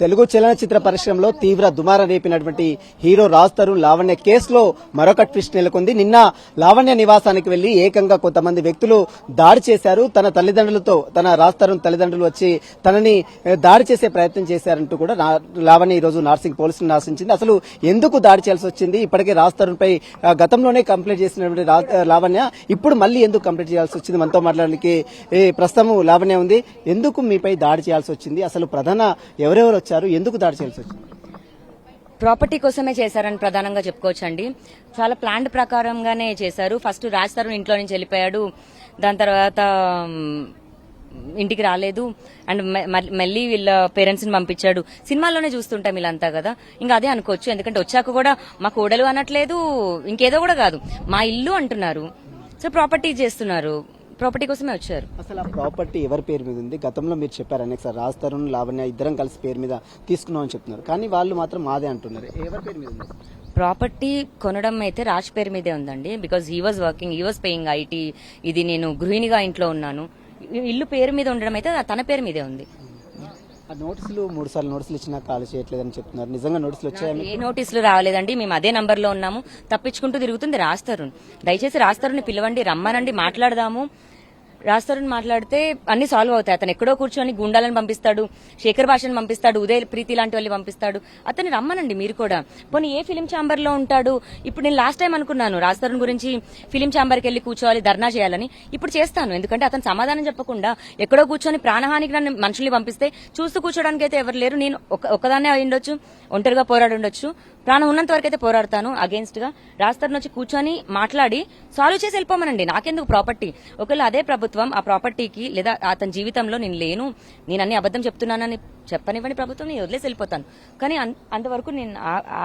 తెలుగు చలనచిత్ర పరిశ్రమలో తీవ్ర దుమార రేపినటువంటి హీరో రాజ్ తరుణ్ లావణ్య కేసులో మరొక ట్విస్ట్ నెలకొంది. నిన్న లావణ్య నివాసానికి వెళ్ళి ఏకంగా కొంతమంది వ్యక్తులు దాడి చేశారు. తన తల్లిదండ్రులతో తన రాజ్ తరుణ్ తల్లిదండ్రులు వచ్చి తనని దాడి చేసే ప్రయత్నం చేశారంటూ కూడా లావణ్య ఈ రోజు నార్సింగ్ పోలీసులను ఆశించింది. అసలు ఎందుకు దాడి చేయాల్సి వచ్చింది? ఇప్పటికే రాజ్ తరుణ్ పై గతంలోనే కంప్లైంట్ చేసినటువంటి లావణ్య ఇప్పుడు మళ్ళీ ఎందుకు కంప్లైంట్ చేయాల్సి వచ్చింది? మనతో మాట్లాడడానికి ప్రస్తుతం లావణ్య ఉంది. ఎందుకు మీపై దాడి చేయాల్సి వచ్చింది? అసలు ప్రధాన ఎవరెవరు వచ్చారు? ఎందుకు దాడి చేయాల్సి వచ్చింది? ప్రాపర్టీ కోసమే చేశారని ప్రధానంగా చెప్పుకోవచ్చండి. చాలా ప్లాన్ ప్రకారంగానే చేశారు. ఫస్ట్ రాజ్ తరుణ్ ఇంట్లో నుంచి వెళ్ళిపోయాడు. దాని తర్వాత ఇంటికి రాలేదు. అండ్ మళ్ళీ వీళ్ళ పేరెంట్స్ని పంపించాడు. సినిమాల్లోనే చూస్తుంటాం వీళ్ళంతా కదా. ఇంకా అదే అనుకోవచ్చు. ఎందుకంటే వచ్చాక కూడా మా కోడలు అనట్లేదు. ఇంకేదో కూడా కాదు. మా ఇల్లు అంటున్నారు. సో ప్రాపర్టీ చేస్తున్నారు. ప్రాపర్టీ కోసమే వచ్చారు. అసలు ఆ ప్రాపర్టీ ఎవరి పేరు మీద ఉంది? గతంలో మీరు చెప్పారు అనేక సార్ రాజ్ తరుణ్ లావణ్య ఇద్దరం కలిసి పేరు మీద తీసుకున్నాం అని చెప్తున్నారు. కానీ వాళ్ళు మాత్రం మాదే అంటున్నారు. ఎవరి పేరు మీద ఉంది? ప్రాపర్టీ కొనడం అయితే రాజ్ పేరు మీదే ఉందండి. Because he was working he was paying IT ఇది నేను గృహిణిగా ఇంట్లో ఉన్నాను. ఇల్లు పేరు మీద ఉండడం అయితే తన పేరు మీదే ఉంది. ఆ నోటీసులు మూడు సార్లు నోటీసులు ఇచ్చినా కాల్ చేయట్లేదని చెప్తున్నారు. నిజంగా నోటీసులు వచ్చాయని ఏ నోటీసులు రాలేదండి మేము అదే నంబర్లో ఉన్నాము. తప్పించుకుంటూ తిరుగుతుంది రాస్తారు దయచేసి రాస్తారుని పిలవండి రమ్మనండి మాట్లాడదాము. రాస్తారుని మాట్లాడితే అన్ని సాల్వ్ అవుతాయి. అతను ఎక్కడో కూర్చొని గుండాలను పంపిస్తాడు శేఖర్ భాషను పంపిస్తాడు ఉదయ్ ప్రీతి లాంటి వాళ్ళు పంపిస్తాడు. అతన్ని రమ్మనండి మీరు కూడా. పోనీ ఏ ఫిలిం ఛాంబర్లో ఉంటాడు? ఇప్పుడు నేను లాస్ట్ టైం అనుకున్నాను రాస్తారుని గురించి ఫిలిం ఛాంబర్కి వెళ్ళి కూర్చోవాలి ధర్నా చేయాలని. ఇప్పుడు చేస్తాను. ఎందుకంటే అతను సమాధానం చెప్పకుండా ఎక్కడో కూర్చొని ప్రాణహానికి నన్ను మనుషుల్ని పంపిస్తే చూస్తూ కూర్చోడానికి అయితే ఎవరు లేరు. నేను ఒక- ఒక్కదాన్నే అయి ఉండొచ్చు ఒంటరిగా పోరాడి ఉండొచ్చు ప్రాణం ఉన్నంత వరకు అయితే పోరాడతాను అగేన్స్ట్గా. రాస్తారని వచ్చి కూర్చొని మాట్లాడి సాల్వ్ చేసి వెళ్ళిపోమనండి. నాకెందుకు ప్రాపర్టీ ఒకవేళ అదే ప్రభుత్వం ఆ ప్రాపర్టీకి లేదా అతని జీవితంలో నేను లేను నేను అన్ని అబద్ధం చెప్తున్నానని చెప్పనివ్వండి ప్రభుత్వం నేను వదిలేసి వెళ్ళిపోతాను. కానీ అంతవరకు నేను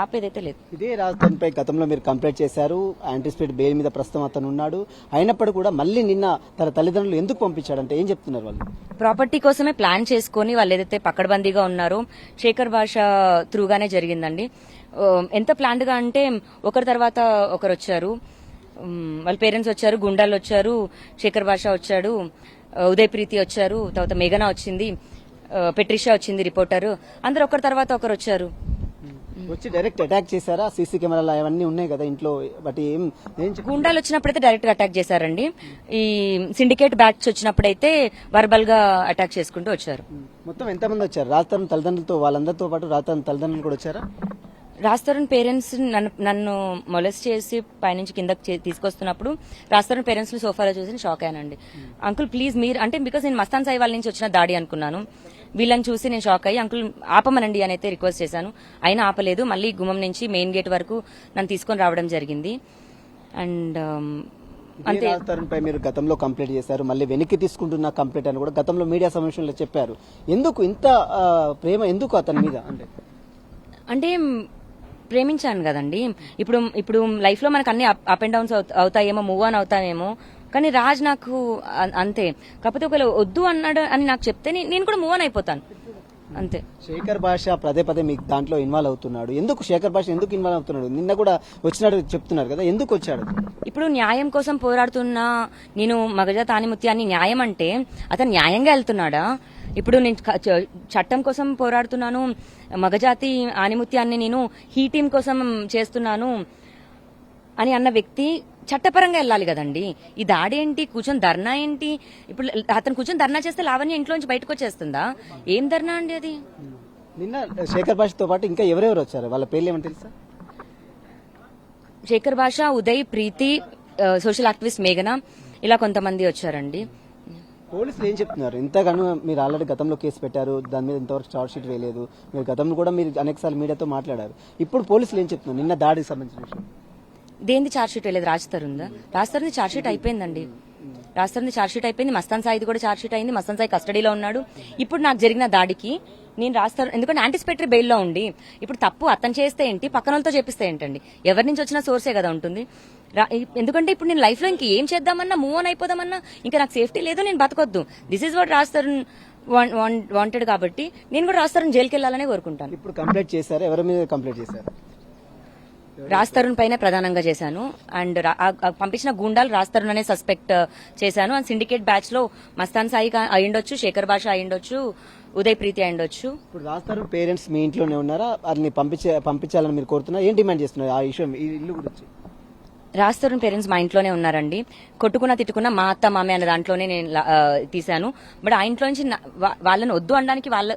ఆపేదైతే లేదు. ఇదే రాజ్ తరుణ్ పై గతంలో మీరు కంప్లైంట్ చేశారు. యాంటిసిపేట్ బెయిల్ మీద ప్రస్తుతం అతను ఉన్నాడు. అయినప్పుడు కూడా మళ్ళీ నిన్న తన తల్లిదండ్రులు ఎందుకు పంపించాడంటే ఏం చెప్తున్నారు వాళ్ళు? ప్రాపర్టీ కోసమే ప్లాన్ చేసుకొని వాళ్ళు ఏదైతే పక్కడబందీగా ఉన్నారో శేఖర్ భాష త్రూగానే జరిగిందండి. ఎంత ప్లాన్డ్గా అంటే ఒకరి తర్వాత ఒకరు వచ్చారు. ఉమ్, వాళ్ళ పేరెంట్స్ వచ్చారు గుండాలు వచ్చారు శేఖర్ భాష వచ్చాడు ఆ, ఉదయ్ ప్రీతి వచ్చారు తర్వాత మేఘన వచ్చింది ఆ, పెట్రిషా వచ్చింది రిపోర్టర్ అందరు ఒకరి తర్వాత ఒకరు వచ్చారు. వచ్చి డైరెక్ట్ అటాక్ చేశారా? సీసీ కెమెరాలు అవన్నీ ఉన్నాయి కదా ఇంట్లో బట్ ఏం గుండాలు వచ్చినప్పుడైతే డైరెక్ట్గా అటాక్ చేశారండి. ఈ సిండికేట్ బ్యాచ్ వచ్చినప్పుడైతే వర్బల్గా అటాక్ చేసుకుంటూ వచ్చారు. మొత్తం ఎంతమంది వచ్చారు? రాజ్ తరుణ్ తల్లిదండ్రులతో వాళ్ళందరితో పాటు రాజ్ తరుణ్ తల్లిదండ్రులు కూడా వచ్చారా? రాస్తరుణ్ పేరెంట్స్ నన్ను నన్ను మొలెస్ట్ చేసి పైనుంచి కిందకి తీసుకొస్తున్నప్పుడు రాస్తరుణ్ పేరెంట్స్ సోఫాలో చూసి షాక్ అయ్యానండి. అంకుల్ ప్లీజ్ మీరు అంటే బికాస్ నేను మస్తాన్ సాయి వాళ్ళ నుంచి వచ్చిన దాడి అనుకున్నాను. వీళ్ళని చూసి నేను షాక్ అయ్యి అంకుల్ ఆపమనండి అని అయితే రిక్వెస్ట్ చేశాను. అయినా ఆపలేదు. మళ్ళీ గుమ్మం నుంచి మెయిన్ గేట్ వరకు నన్ను తీసుకొని రావడం జరిగింది. అండ్ రాజ్ తరుణ్ పై మీరు గతంలో కంప్లైంట్ చేశారు? మళ్ళీ వెనక్కి తీసుకుంటున్న కంప్లైంట్ అని కూడా గతంలో మీడియా సమావేశంలో చెప్పారు. ఎందుకు ఇంత ప్రేమ ఎందుకు అతని మీద? అంటే ప్రేమించాను కదండి. ఇప్పుడు ఇప్పుడు లైఫ్లో మనకు అన్ని అప్ అండ్ డౌన్స్ అవుతాయేమో మూవ్ ఆన్ అవుతామేమో కానీ రాజ్ నాకు అంతే. కాకపోతే ఒకవేళ వద్దు అన్నాడు అని నాకు చెప్తే నేను కూడా మూవ్ ఆన్ అయిపోతాను. అంతే. శేఖర్ భాష పదే పదే మీకు దాంట్లో ఇన్వాల్వ్ అవుతున్నాడు. ఎందుకు శేఖర్ భాష ఎందుకు ఇన్వాల్వ్ అవుతున్నాడు? నిన్న కూడా వచ్చినాడు చెప్తున్నారు కదా ఎందుకు వచ్చాడు? ఇప్పుడు న్యాయం కోసం పోరాడుతున్న నేను మగజ తానిముత్యాన్ని న్యాయం అంటే అతను న్యాయంగా వెళ్తున్నాడా? ఇప్పుడు నేను చట్టం కోసం పోరాడుతున్నాను మగజాతి ఆనిముత్యాన్ని నేను హీ టీం కోసం చేస్తున్నాను అని అన్న వ్యక్తి చట్టపరంగా వెళ్ళాలి కదండి. ఈ దాడి ఏంటి? కూర్చొని ధర్నా ఏంటి? ఇప్పుడు అతను కూర్చొని ధర్నా చేస్తే లావణ్య ఇంట్లో నుంచి బయటకు వచ్చేస్తుందా? ఏం ధర్నా అండి అది? నిన్న శేఖర్ భాషతో పాటు ఇంకా ఎవరెవరు వచ్చారు? వాళ్ళ పేర్లు ఏమని తెలుసా? శేఖర్ భాష ఉదయ్ ప్రీతి సోషల్ యాక్టివిస్ట్ మేఘన ఇలా కొంతమంది వచ్చారండి. పోలీసులు ఏం చెప్తున్నారు? ఇంతగానో మీరు ఆల్రెడీ గతంలో కేసు పెట్టారు. దాని మీద ఇంతవరకు చార్జ్ షీట్ వేయలేదు. మీరు గతంలో కూడా మీరు అనేకసార్లు మీడియాతో మాట్లాడారు. ఇప్పుడు పోలీసులు ఏం చెప్తున్నారు? నిన్న దాడికి సంబంధించిన విషయం. దేంది ఛార్జ్ షీట్ వెళ్ళేది రాజుతారుందా రాజుతారుంది ఛార్జ్ షీట్ అయిపోయిందండి. రాజుతారుంది చార్జ్షీట్ అయిపోయింది. మస్తాన్ సాయిది కూడా చార్జ్షీట్ అయింది. మస్తాన్ సాయి కస్టడీలో ఉన్నాడు. ఇప్పుడు నాకు జరిగిన దాడికి నేను రాస్తారు ఎందుకంటే యాంటిసిపేటరీ బెయిల్లో ఉండి ఇప్పుడు తప్పు అతను చేస్తే ఏంటి పక్కన వాళ్ళతో చేపిస్తే ఏంటండి? ఎవరి నుంచి వచ్చిన సోర్సే కదా ఉంటుంది. రా- ఎందుకంటే ఇప్పుడు నేను లైఫ్లో ఇంక ఏం చేద్దామన్నా మూవ్ ఆన్ అయిపోదామన్నా ఇంకా నాకు సేఫ్టీ లేదు నేను బతకొద్దు. దిస్ ఇస్ వాట్ రాస్తారు వాంటెడ్ కాబట్టి నేను కూడా రాస్తారని జైలుకి వెళ్ళాలని కోరుకుంటాను. ఇప్పుడు కంప్లైంట్ చేశారు? ఎవరి మీద కంప్లైంట్ చేశారు? రాజ్ తరుణ్ పైన ప్రధానంగా చేశాను. అండ్ పంపించిన గూండాలు రాజ్ తరుణ్ అనే సస్పెక్ట్ చేశాను. అండ్ సిండికేట్ బ్యాచ్లో మస్తాన్ సాయి అయ్యుండొచ్చు శేఖర్ భాష అయ్యుండొచ్చు ఉదయ్ ప్రీతి అయ్యుండొచ్చు. ఇప్పుడు రాస్తారు పేరెంట్స్ మీ ఇంట్లోనే ఉన్నారా? వారిని పంపించే పంపించాలని మీరు కోరుతున్నారు ఏం డిమాండ్ చేస్తున్నారు ఆ విషయం ఈ ఇల్లు గురించి. రాస్తరుణ్ పేరెంట్స్ మా ఇంట్లోనే ఉన్నారండి. కొట్టుకున్న తిట్టుకున్న మా అత్త మామే అనే దాంట్లోనే నేను తీశాను. బట్ ఆ ఇంట్లో నుంచి వాళ్ళని వద్దు అనడానికి వాళ్ళ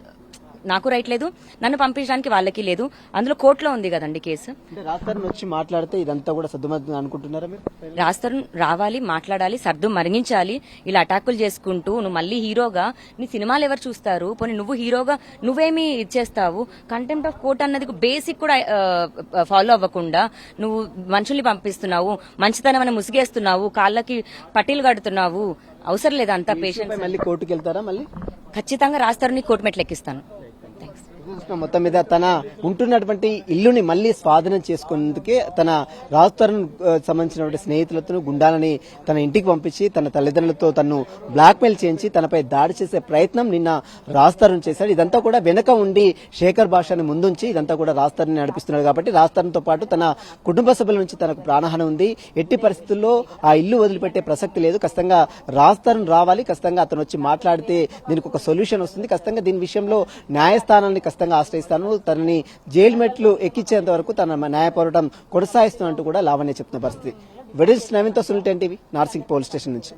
నాకు రైట్ లేదు నన్ను పంపించడానికి వాళ్ళకి లేదు. అందులో కోర్టులో ఉంది కదండి కేసు. రాస్తారు వచ్చి మాట్లాడితే ఇదంతా కూడా సర్దుమద్దు అనుకుంటున్నారా మీరు? రాస్తరు రావాలి మాట్లాడాలి సర్దు మరిగించాలి ఇలా అటాకులు చేసుకుంటూ నువ్వు మళ్ళీ హీరోగా నీ సినిమాలు ఎవరు చూస్తారు? పోనీ నువ్వు హీరోగా నువ్వేమి ఇచ్చేస్తావు కంటెంప్ట్ ఆఫ్ కోర్ట్ అన్నది బేసిక్ కూడా ఫాలో అవ్వకుండా నువ్వు మనుషుల్ని పంపిస్తున్నావు మంచితనం అని ముసిగేస్తున్నావు కాళ్ళకి పట్టీలు కడుతున్నావు. అవసరం లేదా అంత పేషెంట్ మళ్ళీ కోర్టుకు వెళ్తారా మళ్ళీ? ఖచ్చితంగా రాస్తారు నీ కోర్టు మెట్లు ఎక్కిస్తాను. go థ్యాంక్స్ మొత్తం మీద తన ఉంటున్నటువంటి ఇల్లుని మళ్ళీ స్వాధీనం చేసుకునేందుకే తన రాజుతరం సంబంధించినటువంటి స్నేహితులతో గుండాలని తన ఇంటికి పంపించి తన తల్లిదండ్రులతో తను బ్లాక్మెయిల్ చేయించి తనపై దాడి చేసే ప్రయత్నం నిన్న రాజుతరం చేశాడు. ఇదంతా కూడా వెనక ఉండి శేఖర్ భాషని ముందుంచి ఇదంతా కూడా రాజుతరం నడిపిస్తున్నాడు కాబట్టి రాజుతరంతో పాటు తన కుటుంబ సభ్యుల నుంచి తనకు ప్రాణహాని ఉంది. ఎట్టి పరిస్థితుల్లో ఆ ఇల్లు వదిలిపెట్టే ప్రసక్తి లేదు. ఖచ్చితంగా రాజుతరం రావాలి. ఖచ్చితంగా అతను వచ్చి మాట్లాడితే దీనికి ఒక సొల్యూషన్ వస్తుంది. ఖచ్చితంగా దీని విషయంలో న్యాయస్థానాన్ని ఖచ్చితంగా ఆశ్రయిస్తాను. తనని జైలు మెట్లు ఎక్కించేంత వరకు తన న్యాయ పోరాటం కొనసాగిస్తున్నట్టు కూడా లావణ్య చెప్తున్న పరిస్థితి. వెడిల్స్ నవీన్తో Sunil ten TV Narsingi police station నుంచి.